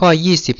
ข้อ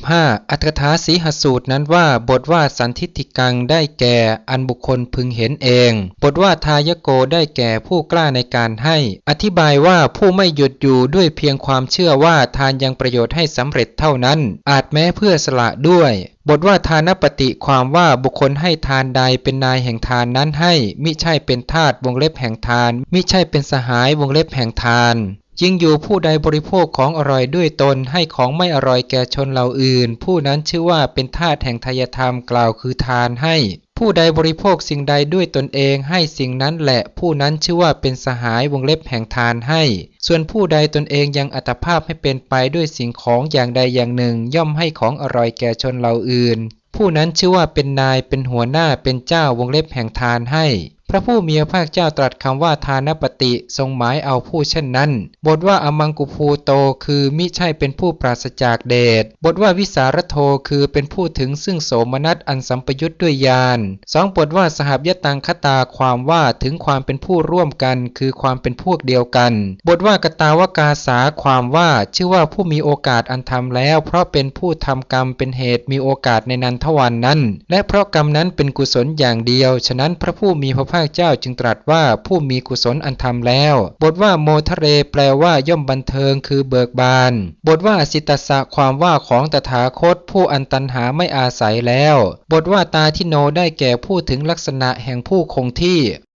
25 อัตถาสีหสูตรนั้นว่าบทว่าสันทิฏฐิกังได้แก่อันบุคคลพึงเห็นเอง บทว่าทายโกได้แก่ผู้กล้าในการให้ อธิบายว่าผู้ไม่หยุดอยู่ด้วยเพียงความเชื่อว่าทานยังประโยชน์ให้สำเร็จเท่านั้น อาจแม้เพื่อสละด้วยบทว่าทานปฏิความว่าบุคคลให้ทานใดเป็นนายแห่งทานนั้นให้ มิใช่เป็นทาสวงเล็บแห่งทาน มิใช่เป็นสหายวงเล็บแห่งทาน ยิ่งอยู่ผู้ใดบริโภคของอร่อยด้วยตนให้ของไม่อร่อยแก่ชนเหล่าอื่น ผู้นั้นชื่อว่าเป็นทาสแห่งทายธรรมกล่าวคือทานให้ ผู้ใดบริโภคสิ่งใดด้วยตนเองให้สิ่งนั้นแหละ ผู้นั้นชื่อว่าเป็นสหายวงเล็บแห่งทานให้ ส่วนผู้ใดตนเองยังอัตภาพให้เป็นไปด้วยสิ่งของอย่างใดอย่างหนึ่ง ย่อมให้ของอร่อยแก่ชนเหล่าอื่น ผู้นั้นชื่อว่าเป็นนายเป็นหัวหน้าเป็นเจ้าวงเล็บแห่งทานให้ พระผู้มีพระภาคเจ้าตรัสคำว่าทานปฏิทรงหมายเอาผู้เช่นนั้น บทว่าอมังกุภูโตคือมิใช่เป็นผู้ปราศจากเดช บทว่าวิสารโทคือเป็นผู้ถึงซึ่งโสมนัสอันสัมปยุทธ์ด้วยญาณสองบทว่าสหับยตังคตาความว่าถึงความเป็นผู้ร่วมกัน คือความเป็นพวกเดียวกัน บทว่ากตาวกาสาความว่าชื่อว่าผู้มีโอกาสอันทำแล้ว เพราะเป็นผู้ทำกรรมเป็นเหตุมีโอกาสในนันทวันนั้น และเพราะกรรมนั้นเป็นกุศลอย่างเดียว ฉะนั้นพระผู้มีพระาคเจ้าจึงตรัสว่าผู้มีกุศลอันทำแล้ว บทว่าโมทะเรแปลว่าย่อมบันเทิงคือเบิกบาน บทว่าสิตสะความว่าของตถาคต ผู้อันตันหาไม่อาศัยแล้ว บทว่าตาทิโนได้แก่ผู้ถึงลักษณะแห่งผู้คงที่